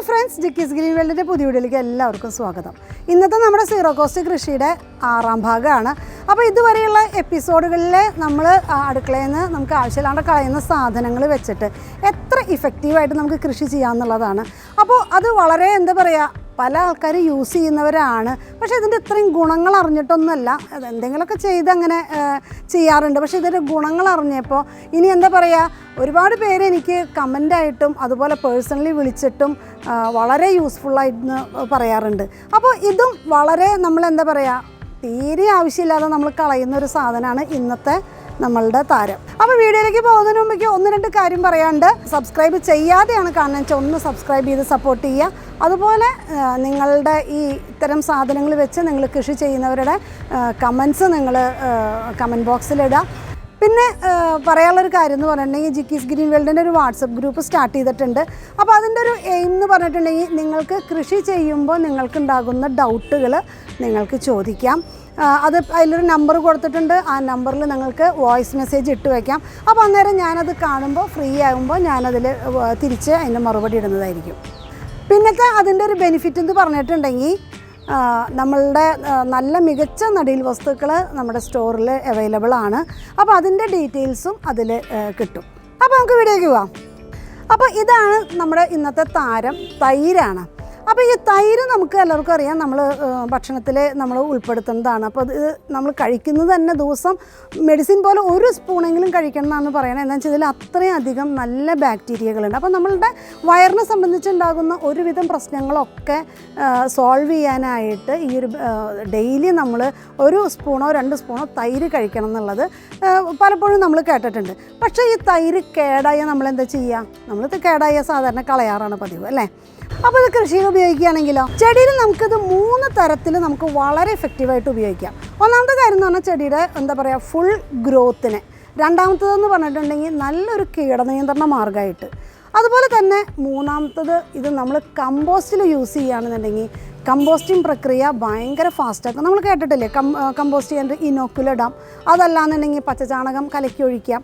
Hi friends ജിക്കീസ് green വേൾഡിന്റെ പുതിയ വീഡിയോയിലേക്ക് എല്ലാവർക്കും സ്വാഗതം. ഇന്നത്തെ നമ്മുടെ സീറോ കോസ്റ്റ് കൃഷിയുടെ ആറാം ഭാഗമാണ്. അപ്പോൾ ഇതുവരെയുള്ള എപ്പിസോഡുകളിൽ നമ്മൾ അടുക്കളയിൽ നിന്ന് നമുക്ക് ആവശ്യമില്ലാണ്ട് കളയുന്ന സാധനങ്ങൾ വെച്ചിട്ട് എത്ര ഇഫക്റ്റീവായിട്ട് നമുക്ക് കൃഷി ചെയ്യാമെന്നുള്ളതാണ് അപ്പോൾ അത് വളരെ എന്താ പറയുക പല ആൾക്കാരും യൂസ് ചെയ്യുന്നവരാണ്. പക്ഷേ ഇതിന്റെ ഇത്രയും ഗുണങ്ങൾ അറിഞ്ഞിട്ടൊന്നുമല്ല. എന്തെങ്കിലുമൊക്കെ ചെയ്ത് അങ്ങനെ ചെയ്യാറുണ്ട്. പക്ഷേ ഇതിന്റെ ഗുണങ്ങൾ അറിഞ്ഞപ്പോൾ ഇനി എന്താ പറയുക ഒരുപാട് പേര് എനിക്ക് കമന്റായിട്ടും അതുപോലെ പേഴ്സണലി വിളിച്ചിട്ടും വളരെ യൂസ്ഫുള്ളായിട്ട് പറയാറുണ്ട്. അപ്പോൾ ഇതും വളരെ നമ്മൾ എന്താ പറയുക തീരെ ആവശ്യമില്ലാതെ നമ്മൾ കളയുന്ന ഒരു സാധനമാണ് ഇന്നത്തെ നമ്മളുടെ താരം. അപ്പോൾ വീഡിയോയിലേക്ക് പോകുന്നതിന് മുമ്പേക്ക് ഒന്ന് രണ്ട് കാര്യം പറയാണ്ട് സബ്സ്ക്രൈബ് ചെയ്യാതെയാണ് കാണുന്നത് വെച്ചാൽ ഒന്ന് സബ്സ്ക്രൈബ് ചെയ്ത് സപ്പോർട്ട് ചെയ്യുക. അതുപോലെ നിങ്ങളുടെ ഈ ഇത്തരം സാധനങ്ങൾ വെച്ച് നിങ്ങൾ കൃഷി ചെയ്യുന്നവരുടെ കമൻസ് നിങ്ങൾ കമന്റ് ബോക്സിലിടുക പിന്നെ പറയാനുള്ളൊരു കാര്യം എന്ന് പറഞ്ഞിട്ടുണ്ടെങ്കിൽ ജിക്കീസ് ഗ്രീൻ വേൾഡിന്റെ ഒരു വാട്സപ്പ് ഗ്രൂപ്പ് സ്റ്റാർട്ട് ചെയ്തിട്ടുണ്ട്. അപ്പോൾ അതിന്റെ ഒരു എയിം എന്ന് പറഞ്ഞിട്ടുണ്ടെങ്കിൽ നിങ്ങൾക്ക് കൃഷി ചെയ്യുമ്പോൾ നിങ്ങൾക്കുണ്ടാകുന്ന ഡൗട്ടുകൾ നിങ്ങൾക്ക് ചോദിക്കാം. അത് അതിലൊരു നമ്പർ കൊടുത്തിട്ടുണ്ട്. ആ നമ്പറിൽ നിങ്ങൾക്ക് വോയിസ് മെസ്സേജ് ഇട്ട് വയ്ക്കാം അപ്പോൾ അന്നേരം ഞാനത് കാണുമ്പോൾ ഫ്രീ ആകുമ്പോൾ ഞാനതിൽ തിരിച്ച് അതിന്റെ മറുപടി ഇടുന്നതായിരിക്കും. പിന്നത്തെ അതിന്റെ ഒരു ബെനിഫിറ്റ് എന്ന് പറഞ്ഞിട്ടുണ്ടെങ്കിൽ നമ്മളുടെ നല്ല മികച്ച നടീൽ വസ്തുക്കൾ നമ്മുടെ സ്റ്റോറിൽ അവൈലബിൾ ആണ്. അപ്പോൾ അതിന്റെ ഡീറ്റെയിൽസും അതിൽ കിട്ടും. അപ്പോൾ നമുക്ക് വീഡിയോയ്ക്ക് പോവാം. അപ്പോൾ ഇതാണ് നമ്മുടെ ഇന്നത്തെ താരം തൈരാണ്. അപ്പോൾ ഈ തൈര് നമുക്ക് എല്ലാവർക്കും അറിയാം. നമ്മൾ ഭക്ഷണത്തിൽ നമ്മൾ ഉൾപ്പെടുത്തുന്നതാണ്. അപ്പോൾ ഇത് നമ്മൾ കഴിക്കുന്നത് തന്നെ ദിവസം മെഡിസിൻ പോലെ ഒരു സ്പൂണെങ്കിലും കഴിക്കണം എന്നാണ് പറയണത്. എന്താ വെച്ചാൽ ഇതിൽ അത്രയും അധികം നല്ല ബാക്ടീരിയകളുണ്ട് അപ്പോൾ നമ്മളുടെ വയറിനെ സംബന്ധിച്ചുണ്ടാകുന്ന ഒരുവിധം പ്രശ്നങ്ങളൊക്കെ സോൾവ് ചെയ്യാനായിട്ട് ഈ ഒരു ഡെയിലി നമ്മൾ ഒരു സ്പൂണോ രണ്ട് സ്പൂണോ തൈര് കഴിക്കണം എന്നുള്ളത് പലപ്പോഴും നമ്മൾ കേട്ടിട്ടുണ്ട്. പക്ഷേ ഈ തൈര് കേടായ നമ്മൾ എന്താ ചെയ്യുക നമ്മളിത് കേടായ സാധാരണ കളയാറാണ് പതിവ് അല്ലേ? അപ്പോൾ ഇത് കൃഷിയിൽ ഉപയോഗിക്കുകയാണെങ്കിലോ? ചെടിയിൽ നമുക്കിത് മൂന്ന് തരത്തിൽ നമുക്ക് വളരെ എഫക്റ്റീവായിട്ട് ഉപയോഗിക്കാം. ഒന്നാമത്തെ കാര്യം എന്ന് പറഞ്ഞാൽ ചെടിയുടെ എന്താ പറയുക ഫുൾ ഗ്രോത്തിന് രണ്ടാമത്തതെന്ന് പറഞ്ഞിട്ടുണ്ടെങ്കിൽ നല്ലൊരു കീടനിയന്ത്രണ മാർഗമായിട്ട്. അതുപോലെ തന്നെ മൂന്നാമത്തത് ഇത് നമ്മൾ കമ്പോസ്റ്റിൽ യൂസ് ചെയ്യുകയാണെന്നുണ്ടെങ്കിൽ കമ്പോസ്റ്റിംഗ് പ്രക്രിയ ഭയങ്കര ഫാസ്റ്റാക്കും നമ്മൾ കേട്ടിട്ടില്ലേ? കം കമ്പോസ്റ്റ് ചെയ്യാൻ ഇനോക്കുലിടാം അതല്ലാന്നുണ്ടെങ്കിൽ പച്ചചാണകം കലക്കി ഒഴിക്കാം.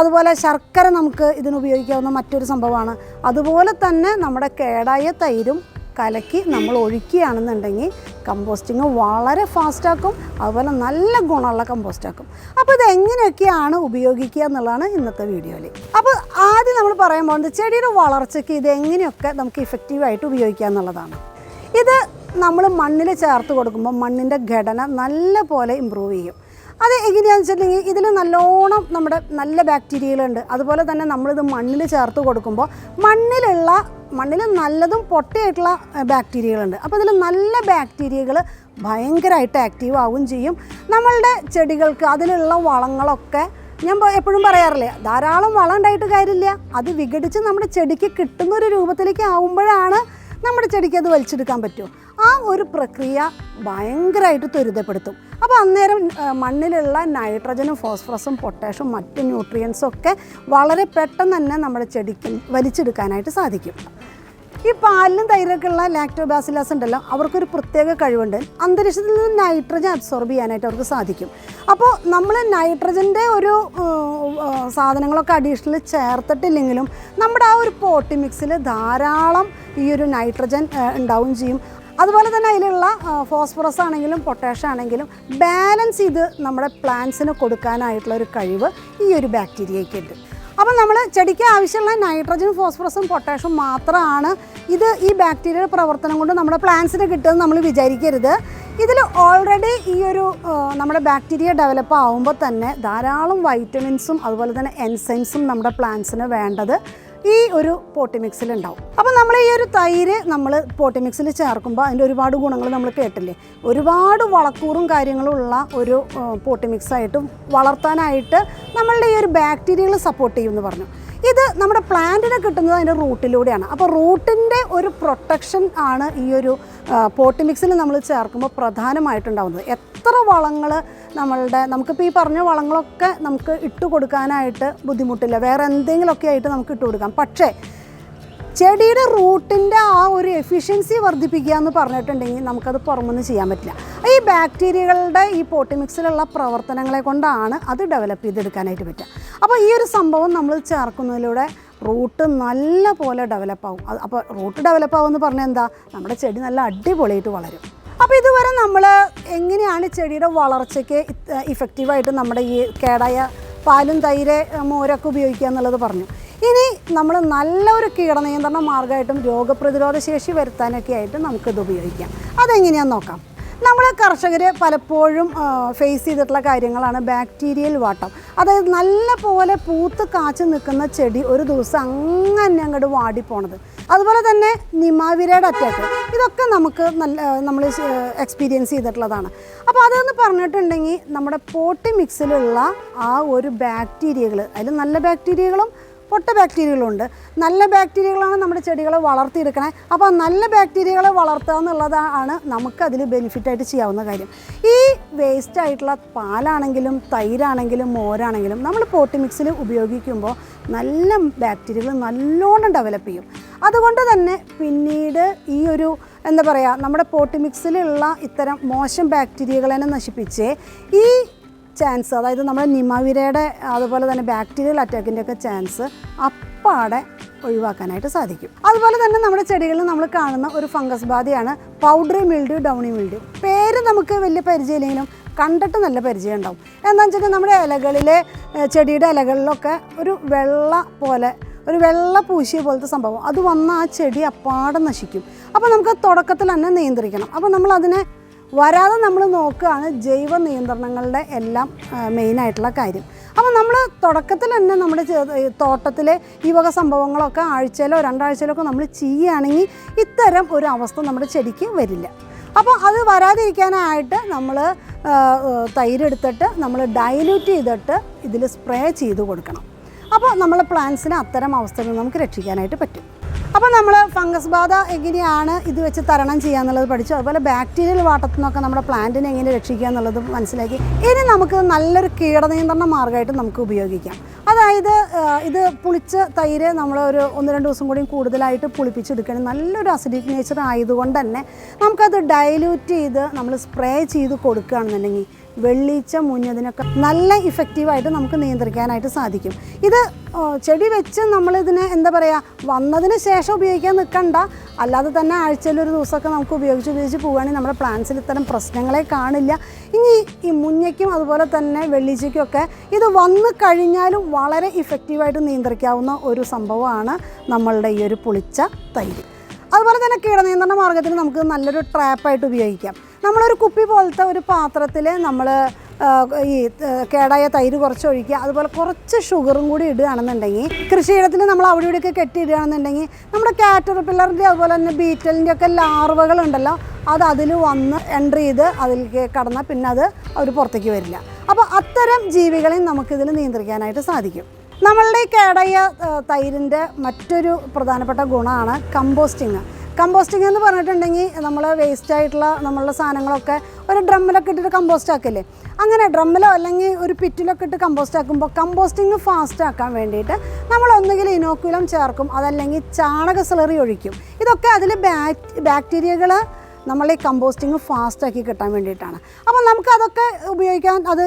അതുപോലെ ശർക്കര നമുക്ക് ഇതിന് ഉപയോഗിക്കാവുന്ന മറ്റൊരു സംഭവമാണ്. അതുപോലെ തന്നെ നമ്മുടെ കേടായ തൈരും കലക്കി നമ്മൾ ഒഴിക്കുകയാണെന്നുണ്ടെങ്കിൽ കമ്പോസ്റ്റിങ് വളരെ ഫാസ്റ്റാക്കും അതുപോലെ നല്ല ഗുണമുള്ള കമ്പോസ്റ്റാക്കും അപ്പോൾ ഇത് എങ്ങനെയൊക്കെയാണ് ഉപയോഗിക്കുക എന്നുള്ളതാണ് ഇന്നത്തെ വീഡിയോയിൽ അപ്പോൾ ആദ്യം നമ്മൾ പറയാൻ പോകുന്നത് ചെടിയുടെ വളർച്ചയ്ക്ക് ഇത് എങ്ങനെയൊക്കെ നമുക്ക് ഇഫക്റ്റീവായിട്ട് ഉപയോഗിക്കുക എന്നുള്ളതാണ്. ഇത് നമ്മൾ മണ്ണിൽ ചേർത്ത് കൊടുക്കുമ്പോൾ മണ്ണിന്റെ ഘടന നല്ല പോലെ ഇമ്പ്രൂവ് ചെയ്യും. അത് എങ്ങനെയാണെന്ന് വെച്ചിട്ടുണ്ടെങ്കിൽ ഇതിൽ നല്ലോണം നമ്മുടെ നല്ല ബാക്ടീരിയകളുണ്ട്. അതുപോലെ തന്നെ നമ്മളിത് മണ്ണിൽ ചേർത്ത് കൊടുക്കുമ്പോൾ മണ്ണിലുള്ള മണ്ണിൽ നല്ലതും പൊട്ടയായിട്ടുള്ള ബാക്ടീരിയകളുണ്ട്. അപ്പോൾ ഇതിൽ നല്ല ബാക്ടീരിയകൾ ഭയങ്കരമായിട്ട് ആക്റ്റീവ് ആവുകയും ചെയ്യും. നമ്മളുടെ ചെടികൾക്ക് അതിലുള്ള വളങ്ങളൊക്കെ ഞാൻ എപ്പോഴും പറയാറില്ലേ ധാരാളം വളം ഉണ്ടായിട്ട് കാര്യമില്ല. അത് വിഘടിച്ച് നമ്മുടെ ചെടിക്ക് കിട്ടുന്ന ഒരു രൂപത്തിലേക്ക് ആവുമ്പോഴാണ് നമ്മുടെ ചെടിക്ക് അത് വലിച്ചെടുക്കാൻ പറ്റും. ആ ഒരു പ്രക്രിയ ഭയങ്കരമായിട്ട് ത്വരിതപ്പെടുത്തും. അപ്പോൾ അന്നേരം മണ്ണിലുള്ള നൈട്രജനും ഫോസ്ഫറസും പൊട്ടാഷും മറ്റ് ന്യൂട്രിയൻസും ഒക്കെ വളരെ പെട്ടെന്ന് തന്നെ നമ്മുടെ ചെടിക്ക് വലിച്ചെടുക്കാനായിട്ട് സാധിക്കും. ഈ പാലിലും തൈരൊക്കെ ഉള്ള ലാക്ടോബാസിലാസ് ഉണ്ടല്ലോ അവർക്കൊരു പ്രത്യേക കഴിവുണ്ട്. അന്തരീക്ഷത്തിൽ നിന്ന് നൈട്രജൻ അബ്സോർബ് ചെയ്യാനായിട്ട് അവർക്ക് സാധിക്കും. അപ്പോൾ നമ്മൾ നൈട്രജന്റെ ഒരു സാധനങ്ങളൊക്കെ അഡീഷണൽ ചേർത്തിട്ടില്ലെങ്കിലും നമ്മുടെ ആ ഒരു പോട്ടി മിക്സിൽ ധാരാളം ഈ ഒരു നൈട്രജൻ ഉണ്ടാവുകയും ചെയ്യും. അതുപോലെ തന്നെ അതിലുള്ള ഫോസ്ഫറസ് ആണെങ്കിലും പൊട്ടാഷ് ആണെങ്കിലും ബാലൻസ് ചെയ്ത് നമ്മുടെ പ്ലാന്റ്സിന് കൊടുക്കാനായിട്ടുള്ള ഒരു കഴിവ് ഈ ഒരു ബാക്ടീരിയയ്ക്ക് ഉണ്ട്. അപ്പം നമ്മൾ ചെടിക്ക് ആവശ്യമുള്ള നൈട്രജനും ഫോസ്ഫറസും പൊട്ടാഷും മാത്രമാണ് ഇത് ഈ ബാക്ടീരിയയുടെ പ്രവർത്തനം കൊണ്ട് നമ്മുടെ പ്ലാന്റ്സിന് കിട്ടുമെന്ന് നമ്മൾ വിചാരിക്കരുത്. ഇതിൽ ഓൾറെഡി ഈ ഒരു നമ്മുടെ ബാക്ടീരിയ ഡെവലപ്പ് ആകുമ്പോൾ തന്നെ ധാരാളം വൈറ്റമിൻസും അതുപോലെ തന്നെ എൻസൈംസും നമ്മുടെ പ്ലാന്റ്സിന് വേണ്ടത് ഈ ഒരു പോട്ടി മിക്സിൽ ഉണ്ടാവും അപ്പോൾ നമ്മൾ ഈ ഒരു തൈര് നമ്മൾ പോട്ടി മിക്സിൽ ചേർക്കുമ്പോൾ അതിന്റെ ഒരുപാട് ഗുണങ്ങൾ നമ്മൾ കേട്ടില്ലേ? ഒരുപാട് വളക്കൂറും കാര്യങ്ങളും ഉള്ള ഒരു പോട്ടി മിക്സായിട്ടും വളർത്താനായിട്ട് നമ്മളുടെ ഈ ഒരു ബാക്ടീരിയകൾ സപ്പോർട്ട് ചെയ്യുമെന്ന് പറഞ്ഞു. ഇത് നമ്മുടെ പ്ലാന്റിനെ കിട്ടുന്നത് അതിന്റെ റൂട്ടിലൂടെയാണ് അപ്പോൾ റൂട്ടിന്റെ ഒരു പ്രൊട്ടക്ഷൻ ആണ് ഈ ഒരു പോട്ടി മിക്സിൽ നമ്മൾ ചേർക്കുമ്പോൾ പ്രധാനമായിട്ടുണ്ടാകുന്നത് എത്ര വളങ്ങൾ നമ്മളുടെ നമുക്കിപ്പോൾ ഈ പറഞ്ഞ വളങ്ങളൊക്കെ നമുക്ക് ഇട്ട് കൊടുക്കാനായിട്ട് ബുദ്ധിമുട്ടില്ല. വേറെ എന്തെങ്കിലുമൊക്കെ ആയിട്ട് നമുക്ക് ഇട്ട് കൊടുക്കാം. പക്ഷേ ചെടിയുടെ റൂട്ടിന്റെ ആ ഒരു എഫിഷ്യൻസി വർദ്ധിപ്പിക്കുക എന്ന് പറഞ്ഞിട്ടുണ്ടെങ്കിൽ നമുക്കത് പുറമൊന്നും ചെയ്യാൻ പറ്റില്ല. ഈ ബാക്ടീരിയകളുടെ ഈ പോട്ടി മിക്സിലുള്ള പ്രവർത്തനങ്ങളെ കൊണ്ടാണ് അത് ഡെവലപ്പ് ചെയ്തെടുക്കാനായിട്ട് പറ്റുക. അപ്പോൾ ഈ ഒരു സംഭവം നമ്മൾ ചേർക്കുന്നതിലൂടെ റൂട്ട് നല്ല പോലെ ഡെവലപ്പാവും അപ്പോൾ റൂട്ട് ഡെവലപ്പാവും എന്ന് പറഞ്ഞാൽ എന്താ? നമ്മുടെ ചെടി നല്ല അടിപൊളിയായിട്ട് വളരും. അപ്പോൾ ഇതുവരെ നമ്മൾ എങ്ങനെയാണ് ചെടിയുടെ വളർച്ചയ്ക്ക് ഇഫക്റ്റീവായിട്ട് നമ്മുടെ ഈ കേടായ പാലും തൈര് മോരൊക്കെ ഉപയോഗിക്കുക എന്നുള്ളത് പറഞ്ഞു. ഇനി നമ്മൾ നല്ലൊരു കീടനിയന്ത്രണ മാർഗമായിട്ടും രോഗപ്രതിരോധ ശേഷി വരുത്താനൊക്കെ ആയിട്ട് നമുക്കിത് ഉപയോഗിക്കാം. അതെങ്ങനെയാണെന്ന് നോക്കാം. നമ്മൾ കർഷകർ പലപ്പോഴും ഫേസ് ചെയ്തിട്ടുള്ള കാര്യങ്ങളാണ് ബാക്ടീരിയൽ വാട്ടം. അതായത് നല്ല പോലെ പൂത്ത് കാച്ചു നിൽക്കുന്ന ചെടി ഒരു ദിവസം അങ്ങനെ അങ്ങോട്ട് വാടിപ്പോണത്. അതുപോലെ തന്നെ നിമാവിരയുടെ അറ്റാക്ക്. ഇതൊക്കെ നമുക്ക് നല്ല നമ്മൾ എക്സ്പീരിയൻസ് ചെയ്തിട്ടുള്ളതാണ്. അപ്പോൾ അതെന്ന് പറഞ്ഞിട്ടുണ്ടെങ്കിൽ നമ്മുടെ പോട്ടി മിക്സിലുള്ള ആ ഒരു ബാക്ടീരിയകൾ അതിൽ നല്ല ബാക്ടീരിയകളും പൊട്ട ബാക്ടീരിയകളുണ്ട്. നല്ല ബാക്ടീരിയകളാണ് നമ്മുടെ ചെടികളെ വളർത്തിയെടുക്കണേ. അപ്പോൾ നല്ല ബാക്ടീരിയകളെ വളർത്തുക എന്നുള്ളതാണ് നമുക്കതിൽ ബെനിഫിറ്റായിട്ട് ചെയ്യാവുന്ന കാര്യം. ഈ വേസ്റ്റ് ആയിട്ടുള്ള പാലാണെങ്കിലും തൈരാണെങ്കിലും മോരാണെങ്കിലും നമ്മൾ പോട്ടി മിക്സിൽ ഉപയോഗിക്കുമ്പോൾ നല്ല ബാക്ടീരിയകൾ നല്ലോണം ഡെവലപ്പ് ചെയ്യും. അതുകൊണ്ട് തന്നെ പിന്നീട് ഈ ഒരു എന്താ പറയുക നമ്മുടെ പോട്ടി മിക്സിലുള്ള ഇത്തരം മോശം ബാക്ടീരിയകളെ നശിപ്പിച്ച് ഈ ചാൻസ് അതായത് നമ്മുടെ നിമവിരയുടെ അതുപോലെ തന്നെ ബാക്ടീരിയൽ അറ്റാക്കിന്റെ ഒക്കെ ചാൻസ് അപ്പാടെ ഒഴിവാക്കാനായിട്ട് സാധിക്കും. അതുപോലെ തന്നെ നമ്മുടെ ചെടികളിൽ നമ്മൾ കാണുന്ന ഒരു ഫംഗസ് ബാധയാണ് പൗഡറി മിൽഡ്യൂ ഡൗണി മിൽഡ്യൂ പേര് നമുക്ക് വലിയ പരിചയമില്ലെങ്കിലും കണ്ടിട്ട് നല്ല പരിചയം ഉണ്ടാവും. എന്താണെന്ന് വെച്ചാൽ നമ്മുടെ ഇലകളിലെ ചെടിയുടെ ഇലകളിലൊക്കെ ഒരു വെള്ള പോലെ ഒരു വെള്ള പൂശിയ പോലത്തെ സംഭവം. അത് വന്ന് ആ ചെടി അപ്പാടെ നശിക്കും. അപ്പോൾ നമുക്ക് തുടക്കത്തിൽ തന്നെ നിയന്ത്രിക്കണം. അപ്പോൾ നമ്മൾ അതിനെ വരാതെ നമ്മൾ നോക്കുകയാണ് ജൈവ നിയന്ത്രണങ്ങളുടെ എല്ലാം മെയിനായിട്ടുള്ള കാര്യം. അപ്പോൾ നമ്മൾ തുടക്കത്തിൽ തന്നെ നമ്മുടെ തോട്ടത്തിലെ ഈ വക സംഭവങ്ങളൊക്കെ ആഴ്ചയിലോ രണ്ടാഴ്ചയിലോ ഒക്കെ നമ്മൾ ചെയ്യുകയാണെങ്കിൽ ഇത്തരം ഒരു അവസ്ഥ നമ്മുടെ ചെടിക്ക് വരില്ല. അപ്പോൾ അത് വരാതിരിക്കാനായിട്ട് നമ്മൾ തൈരെടുത്തിട്ട് നമ്മൾ ഡൈല്യൂട്ട് ചെയ്തിട്ട് ഇതിൽ സ്പ്രേ ചെയ്ത് കൊടുക്കണം. അപ്പോൾ നമ്മളെ പ്ലാന്റ്സിനെ അത്തരം അവസ്ഥയിൽ നമുക്ക് രക്ഷിക്കാനായിട്ട് പറ്റും. അപ്പോൾ നമ്മൾ ഫംഗസ് ബാധ എങ്ങനെയാണ് ഇത് വെച്ച് തരണം ചെയ്യുക എന്നുള്ളത് പഠിച്ചു. അതുപോലെ ബാക്ടീരിയൽ വാട്ടത്തിൽ നിന്നൊക്കെ നമ്മുടെ പ്ലാന്റിനെ എങ്ങനെ രക്ഷിക്കുക എന്നുള്ളത് മനസ്സിലാക്കി. ഇനി നമുക്ക് നല്ലൊരു കീടനിയന്ത്രണ മാർഗമായിട്ട് നമുക്ക് ഉപയോഗിക്കാം. അതായത് ഇത് പുളിച്ച തൈര് നമ്മൾ ഒരു ഒന്ന് രണ്ട് ദിവസം കൂടി കൂടുതലായിട്ട് പുളിപ്പിച്ചെടുക്കണം നല്ലൊരു അസിഡിക് നേച്ചർ ആയതുകൊണ്ട് തന്നെ നമുക്കത് ഡൈല്യൂട്ട് ചെയ്ത് നമ്മൾ സ്പ്രേ ചെയ്ത് കൊടുക്കുകയാണെന്നുണ്ടെങ്കിൽ വെള്ളീച്ച മുഞ്ഞതിനൊക്കെ നല്ല ഇഫക്റ്റീവായിട്ട് നമുക്ക് നിയന്ത്രിക്കാനായിട്ട് സാധിക്കും. ഇത് ചെടി വെച്ച് നമ്മളിതിനെ എന്താ പറയുക വന്നതിന് ശേഷം ഉപയോഗിക്കാൻ നിൽക്കണ്ട അല്ലാതെ തന്നെ ആഴ്ചയിൽ ഒരു ദിവസമൊക്കെ നമുക്ക് ഉപയോഗിച്ച് ഉപയോഗിച്ച് പോവുകയാണെങ്കിൽ നമ്മുടെ പ്ലാന്റ്സിൽ ഇത്തരം പ്രശ്നങ്ങളെ കാണില്ല. ഇനി ഈ മുഞ്ഞയ്ക്കും അതുപോലെ തന്നെ വെള്ളീച്ചയ്ക്കുമൊക്കെ ഇത് വന്നു കഴിഞ്ഞാലും വളരെ ഇഫക്റ്റീവായിട്ട് നിയന്ത്രിക്കാവുന്ന ഒരു സംഭവമാണ് നമ്മളുടെ ഈ ഒരു പുളിച്ച തൈര്. അതുപോലെ തന്നെ കീടനിയന്ത്രണ മാർഗത്തിന് നമുക്ക് നല്ലൊരു ട്രാപ്പായിട്ട് ഉപയോഗിക്കാം. നമ്മളൊരു കുപ്പി പോലത്തെ ഒരു പാത്രത്തിൽ നമ്മൾ ഈ കേടായ തൈര് കുറച്ച് ഒഴിക്കുക അതുപോലെ കുറച്ച് ഷുഗറും കൂടി ഇടുകയാണെന്നുണ്ടെങ്കിൽ കൃഷിയിടത്തിൽ നമ്മൾ അവിടെ ഇവിടെയൊക്കെ കെട്ടിയിടുകയാണെന്നുണ്ടെങ്കിൽ നമ്മുടെ കാറ്റർ പില്ലറിന്റെ അതുപോലെ തന്നെ ബീറ്റലിന്റെ ഒക്കെ ലാർവകളുണ്ടല്ലോ അത് അതിൽ വന്ന് എൻട്രി ചെയ്ത് അതിലേക്ക് കടന്നാൽ പിന്നെ അത് അവർ പുറത്തേക്ക് വരില്ല. അപ്പോൾ അത്തരം ജീവികളെയും നമുക്കിതിൽ നിയന്ത്രിക്കാനായിട്ട് സാധിക്കും. നമ്മളുടെ കേടായ തൈരിന്റെ മറ്റൊരു പ്രധാനപ്പെട്ട ഗുണമാണ് കമ്പോസ്റ്റിങ്. കമ്പോസ്റ്റിംഗ് എന്ന് പറഞ്ഞിട്ടുണ്ടെങ്കിൽ നമ്മൾ വേസ്റ്റ് ആയിട്ടുള്ള നമ്മളുടെ സാധനങ്ങളൊക്കെ ഒരു ഡ്രമ്മിലൊക്കെ ഇട്ടിട്ട് കമ്പോസ്റ്റ് ആക്കില്ലേ? അങ്ങനെ ഡ്രമ്മിലോ അല്ലെങ്കിൽ ഒരു പിറ്റിലൊക്കെ ഇട്ട് കമ്പോസ്റ്റ് ആക്കുമ്പോൾ കമ്പോസ്റ്റിംഗ് ഫാസ്റ്റ് ആക്കാൻ വേണ്ടിയിട്ട് നമ്മൾ ഒന്നുകിൽ ഇനോക്കുലം ചേർക്കും അതല്ലെങ്കിൽ ചാണക സ്ലറി ഒഴിക്കും. ഇതൊക്കെ അതിൽ ബാക്ടീരിയകൾ നമ്മൾ ഈ കമ്പോസ്റ്റിംഗ് ഫാസ്റ്റാക്കി കിട്ടാൻ വേണ്ടിയിട്ടാണ്. അപ്പോൾ നമുക്കതൊക്കെ ഉപയോഗിക്കാൻ അത്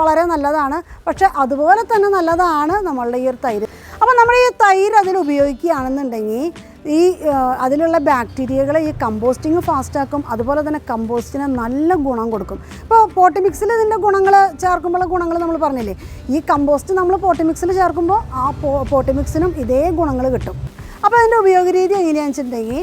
വളരെ നല്ലതാണ്. പക്ഷേ അതുപോലെ തന്നെ നല്ലതാണ് നമ്മളുടെ ഈ ഒരു തൈര്. അപ്പോൾ നമ്മൾ ഈ തൈര് അതിൽ ഉപയോഗിക്കുകയാണെന്നുണ്ടെങ്കിൽ ഈ അതിലുള്ള ബാക്ടീരിയകളെ ഈ കമ്പോസ്റ്റിങ് ഫാസ്റ്റാക്കും അതുപോലെ തന്നെ കമ്പോസ്റ്റിന് നല്ല ഗുണം കൊടുക്കും. ഇപ്പോൾ പോട്ടി മിക്സിൽ ഇതിന്റെ ഗുണങ്ങൾ ചേർക്കുമ്പോഴുള്ള ഗുണങ്ങൾ നമ്മൾ പറഞ്ഞില്ലേ? ഈ കമ്പോസ്റ്റ് നമ്മൾ പോട്ടി മിക്സിൽ ചേർക്കുമ്പോൾ ആ പോട്ടി മിക്സിനും ഇതേ ഗുണങ്ങൾ കിട്ടും. അപ്പോൾ അതിന്റെ ഉപയോഗ രീതി എങ്ങനെയാണെന്ന് വെച്ചിട്ടുണ്ടെങ്കിൽ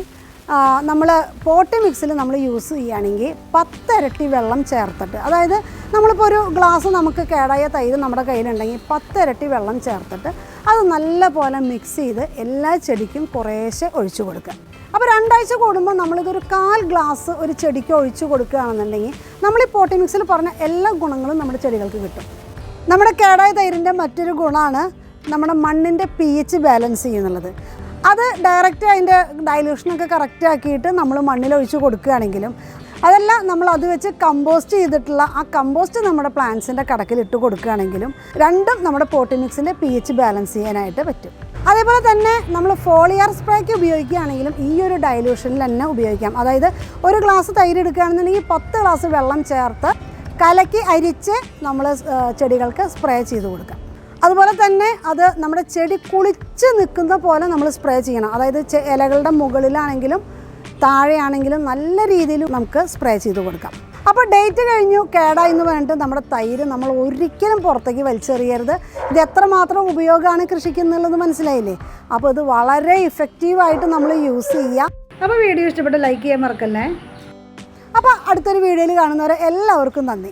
നമ്മൾ പോട്ടി മിക്സിൽ നമ്മൾ യൂസ് ചെയ്യുകയാണെങ്കിൽ പത്തിരട്ടി വെള്ളം ചേർത്തിട്ട് അതായത് നമ്മളിപ്പോൾ ഒരു ഗ്ലാസ് നമുക്ക് കേടായ തൈര് നമ്മുടെ കയ്യിലുണ്ടെങ്കിൽ പത്തിരട്ടി വെള്ളം ചേർത്തിട്ട് അത് നല്ല പോലെ മിക്സ് ചെയ്ത് എല്ലാ ചെടിക്കും കുറേശ്ശെ ഒഴിച്ചു കൊടുക്കുക. അപ്പോൾ രണ്ടാഴ്ച കൂടുമ്പോൾ നമ്മളിതൊരു കാൽ ഗ്ലാസ് ഒരു ചെടിക്ക് ഒഴിച്ചു കൊടുക്കുകയാണെന്നുണ്ടെങ്കിൽ നമ്മൾ ഈ പോട്ടി മിക്സിൽ പറഞ്ഞ എല്ലാ ഗുണങ്ങളും നമ്മുടെ ചെടികൾക്ക് കിട്ടും. നമ്മുടെ കേടായ തൈരിന്റെ മറ്റൊരു ഗുണമാണ് നമ്മുടെ മണ്ണിന്റെ പി എച്ച് ബാലൻസ് ചെയ്യുന്നുള്ളത്. അത് ഡയറക്റ്റ് അതിന്റെ ഡയലൂഷനൊക്കെ കറക്റ്റ് ആക്കിയിട്ട് നമ്മൾ മണ്ണിൽ ഒഴിച്ച് കൊടുക്കുകയാണെങ്കിലും അതല്ല നമ്മൾ അത് വെച്ച് കമ്പോസ്റ്റ് ചെയ്തിട്ടുള്ള ആ കമ്പോസ്റ്റ് നമ്മുടെ പ്ലാന്റ്സിന്റെ കടക്കിൽ ഇട്ട് കൊടുക്കുകയാണെങ്കിലും രണ്ടും നമ്മുടെ പോട്ടിമിക്സിന്റെ പി എച്ച് ബാലൻസ് ചെയ്യാനായിട്ട് പറ്റും. അതേപോലെ തന്നെ നമ്മൾ ഫോളിയർ സ്പ്രേക്ക് ഉപയോഗിക്കുകയാണെങ്കിലും ഈ ഒരു ഡയലൂഷനിൽ തന്നെ ഉപയോഗിക്കാം. അതായത് ഒരു ഗ്ലാസ് തൈര് എടുക്കുകയാണെന്നുണ്ടെങ്കിൽ പത്ത് ഗ്ലാസ് വെള്ളം ചേർത്ത് കലക്കി അരിച്ച് നമ്മൾ ചെടികൾക്ക് സ്പ്രേ ചെയ്ത് കൊടുക്കാം. അതുപോലെ തന്നെ അത് നമ്മുടെ ചെടി കുളിച്ച് നിൽക്കുന്ന പോലെ നമ്മൾ സ്പ്രേ ചെയ്യണം. അതായത് ഇലകളുടെ മുകളിലാണെങ്കിലും താഴെയാണെങ്കിലും നല്ല രീതിയിൽ നമുക്ക് സ്പ്രേ ചെയ്ത് കൊടുക്കാം. അപ്പോൾ ഡേറ്റ് കഴിഞ്ഞു കേടായി എന്ന് പറഞ്ഞിട്ട് നമ്മുടെ തൈര് നമ്മൾ ഒരിക്കലും പുറത്തേക്ക് വലിച്ചെറിയരുത്. ഇത് എത്രമാത്രം ഉപയോഗമാണ് കൃഷിക്ക് എന്നുള്ളത് മനസ്സിലായില്ലേ? അപ്പോൾ ഇത് വളരെ ഇഫക്റ്റീവായിട്ട് നമ്മൾ യൂസ് ചെയ്യാം അപ്പോൾ വീഡിയോ ഇഷ്ടപ്പെട്ട് ലൈക്ക് ചെയ്യാൻ മറക്കല്ലേ? അപ്പോൾ അടുത്തൊരു വീഡിയോയിൽ കാണുന്നവരെ എല്ലാവർക്കും നന്ദി.